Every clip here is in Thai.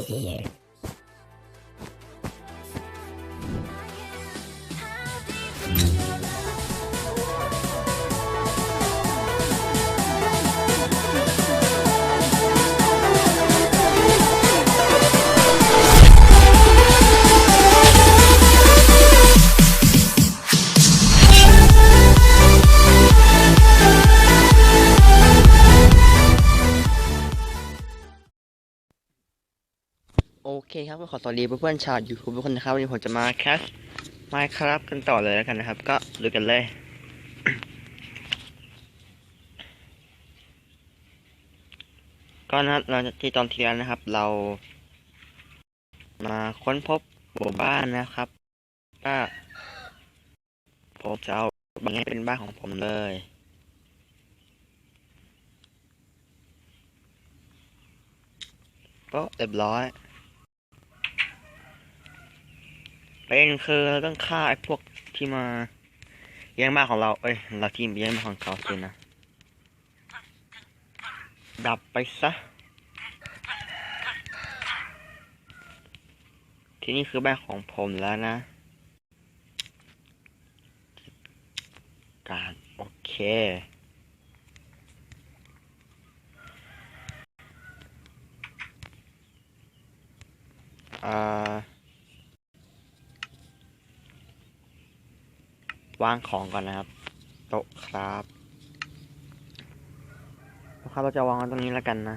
here. เคครับก็ขอสวัสดีเพื่อนๆชาวยูทูบทุกคนนะครับวันนี้ผมจะมาแคสมาครับกันต่อเลยแล้วกันนะครับ ก็ลุยกันเลย ก็นะเราที่ตอนที่แล้วนะครับ เรา มาค้นพบหมู่บ้านนะครับก็ผมจะเอาบานนี้เป็นบ้านของผมเลยก็เรียบร้อย เป็นคือเราต้องฆ่าไอ้พวกที่มาแย่งบ้านของเรา เอ้ย เราที่แย่งบ้านของเขาสินะ ดับไปซะ ที่นี่คือบ้านของผมแล้วนะ การ โอเคอ่า วางของก่อนนะครับ โต๊ะครับนะครับเราจะวางไว้ตรงนี้แล้วกันนะ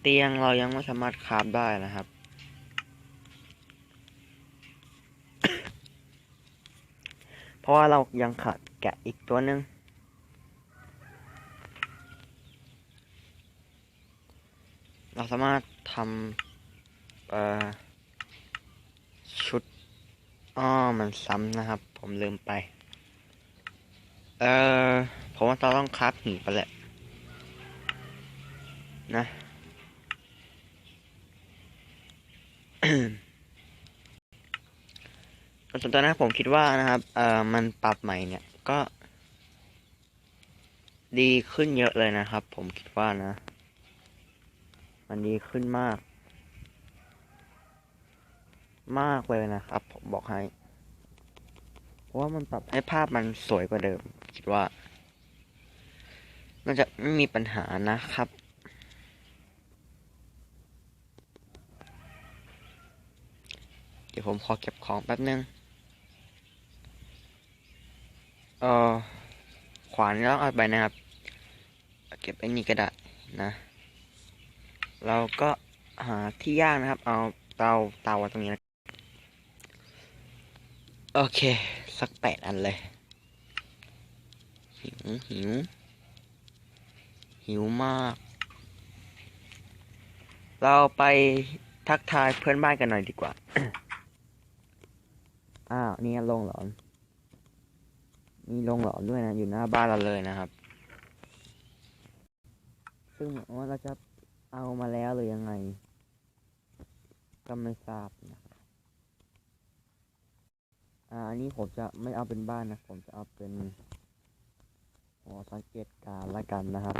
เตียงเรายังไม่สามารถคราบได้นะครับ เพราะว่าเรายังขาดแกะอีกตัวหนึ่งเราสามารถทำเอ่อ อ้อมันซ้ำนะครับ ผมลืมไป เออผมว่าเราต้องคราฟหีบไปแหละ นะส่วนตัวนะผมคิดว่านะครับ เออมันปรับใหม่เนี่ย ก็ ดีขึ้นเยอะเลยนะครับ ผมคิดว่านะ มันดีขึ้นมาก มากเลยนะครับ ผมบอกให้ เพราะว่ามันปรับให้ภาพมันสวยกว่าเดิม คิดว่าน่าจะไม่มีปัญหานะครับเดี๋ยวผมขอเก็บของแป๊บนึง เออขวานแล้วเอาไปนะครับ เก็บไอ้นี่ก็ได้นะ เราก็หาที่ย่างนะครับ เอาเตาเตาตรงนี้นะ โอเค สักแปดอันเลย หิว หิว หิวมาก เราไปทักทายเพื่อนบ้านกันหน่อยดีกว่า อ้าว นี่ลงหลอน มีลงหลอนด้วยนะ อยู่หน้าบ้านเราเลยนะครับ ซึ่งว่าเราจะเอามาแล้วหรือยังไง ก็ไม่ทราบนะครับ อ่าอันนี้ผมจะไม่เอาเป็นบ้านนะ ผมจะเอาเป็นหอสังเกตการณ์ละกันนะครับ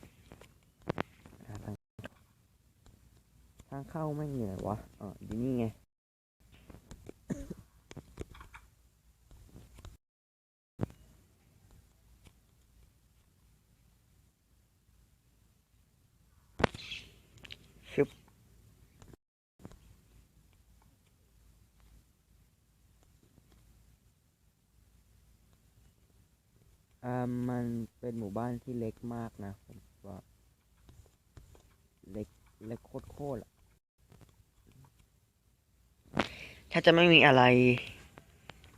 ทางทางเข้าไม่มีไหนวะอ๋ออยู่นี่ไงชึบ อ่ามัน เป็นหมู่บ้านที่เล็กมากนะผมว่าเล็กเล็กโคตรๆอะถ้าจะไม่มีอะไร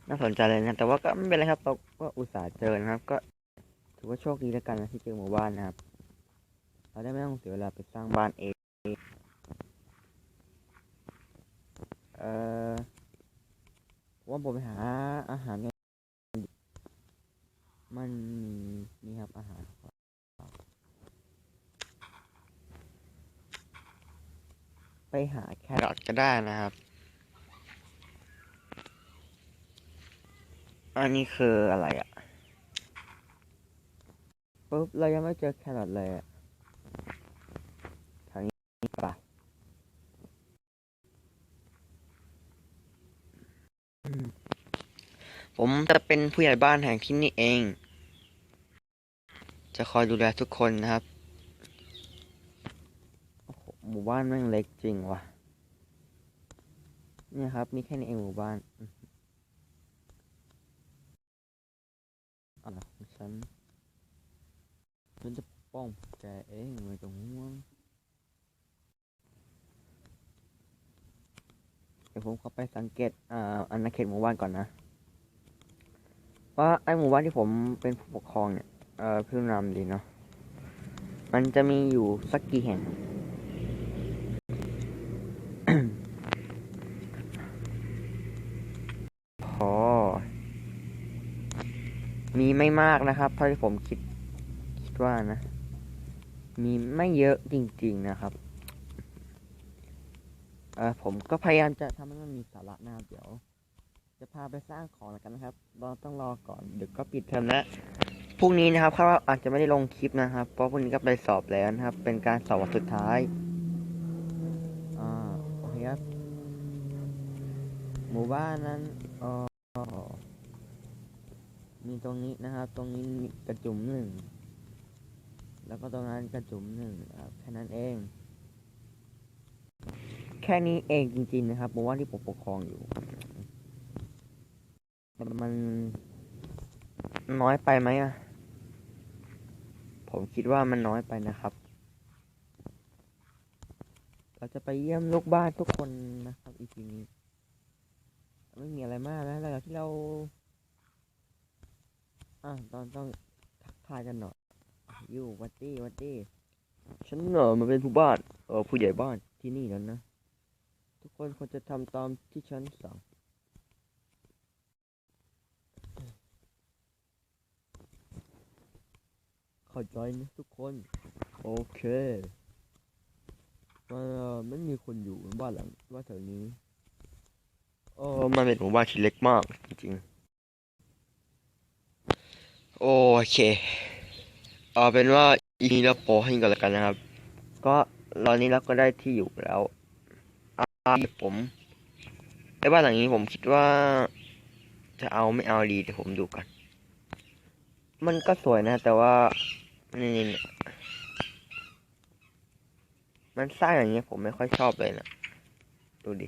น่าสนใจเลยนะ แต่ว่าก็ไม่เป็นไรครับเราก็อุตส่าห์เจอนะครับ ก็ถือว่าโชคดีแล้วกันนะที่เจอหมู่บ้านนะครับ เราได้ไม่ต้องเสียเวลาไปสร้างบ้านเองเอ่อผมว่าผมไปหาอาหาร หาแครอทก็ได้นะครับ อันนี้คืออะไรอะ่ะปุ๊บเรายังไม่เจอแครอทเลยอะทางนี้ปะผมจะเป็นผู้ใหญ่บ้านแห่งที่นี่เอง จะคอยดูแลทุกคนนะครับ มู่บ้านแม่งเล็กจริงว่ะ เนี่ยครับ มีแค่นี้เองหมู่บ้านอะไรของฉันฉันจะปกป้องแกเองไม่ต้องห่วงเดี๋ยวผมเข้าไปสังเกตอ่าอาณาเขตหมู่บ้านก่อนนะว่าไอหมู่บ้านที่ผมเป็นผู้ปกครองเนี่ยเอ่อผู้นำดีเนาะมันจะมีอยู่สักกี่แห่ง พอ มีไม่มากนะครับเท่าที่ผมคิดคิดว่านะ มีไม่เยอะจริง ๆนะครับเออผมก็พยายามจะทำให้มันมีสาระนะครับเดี๋ยว จะพาไปสร้างของแล้วกันนะครับเราต้องรอก่อนเดี๋ยวก็ปิดเทอมแล้วพรุ่งนี้นะครับคาดว่าอาจจะไม่ได้ลงคลิปนะครับ เพราะพรุ่งนี้ก็ไปสอบแล้วนะครับ เป็นการสอบวันสุดท้ายอ่าโอเคครับหมู่บ้านนั้นอ๋อ มีตรงนี้นะครับ ตรงนี้กระจุมหนึ่งแล้วก็ตรงนั้นกระจุมหนึ่งครับแค่นั้นเอง แค่นี้เองจริงๆนะครับหมู่บ้าที่ผมปกครองอยู่ มันน้อยไปไหมอะผมคิดว่ามันน้อยไปนะครับ เราจะไปเยี่ยมลูกบ้านทุกคนนะครับอีพีนี้ ไม่มีอะไรมากนะหลังจากที่เรา อะตอนต้องทักทายกันหน่อยอยู่วัดดี้วัดดี้ฉันเออมาเป็นผู้บ้านเออผู้ใหญ่บ้านที่นี่แล้วนะ ทุกคนควรจะทำตามที่ฉันสั่งเข้าใจนะทุกคน โอเคมันเออไม่มีคนอยู่บ้านหลังบ้านแถวนี้เออมันเป็นหมู่บ้านที่เล็กมากจริงๆ โอเค เอาเป็นว่าอีนี้เราโปรให้ก่อนแล้วกันนะครับ ก็ตอนนี้เราก็ได้ที่อยู่แล้วอาผมในบ้านหลังนี้ผมคิดว่า จะเอาไม่เอาดีเดี๋ยวผมดูกัน มันก็สวยนะ แต่ว่านี่นี่นี่มันสร้างอย่างเงี้ยผมไม่ค่อยชอบเลยนะดูดิ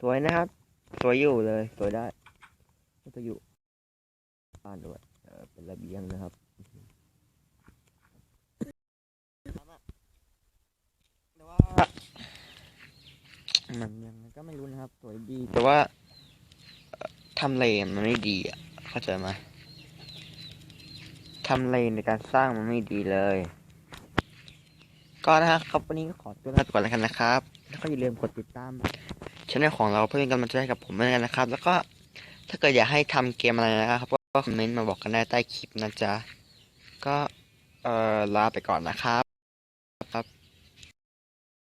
สวยนะครับ สวยอยู่เลย สวยได้ก็จะอยู่บ้านด้วย เออเป็นระเบียงนะครับแต่ว่ามันยังไงก็ไม่รู้นะครับ สวยดี แต่ว่าเอ่อทำเลมันไม่ดีอะเข้าใจไหมทำเลในการสร้างมันไม่ดีเลย ก็นะครับวันนี้ก็ขอตัวลาไปก่อนแล้วกันนะครับ แล้วก็อย่าลืมกดติดตามช่องของเราเพื่อเป็นกำลังใจให้กับผมด้วยกันนะครับ แล้วก็ถ้าเกิดอยากให้ทำเกมอะไรนะครับ ก็คอมเมนต์มาบอกกันได้ใต้คลิปนะจ๊ะ ก็เออลาไปก่อนนะครับ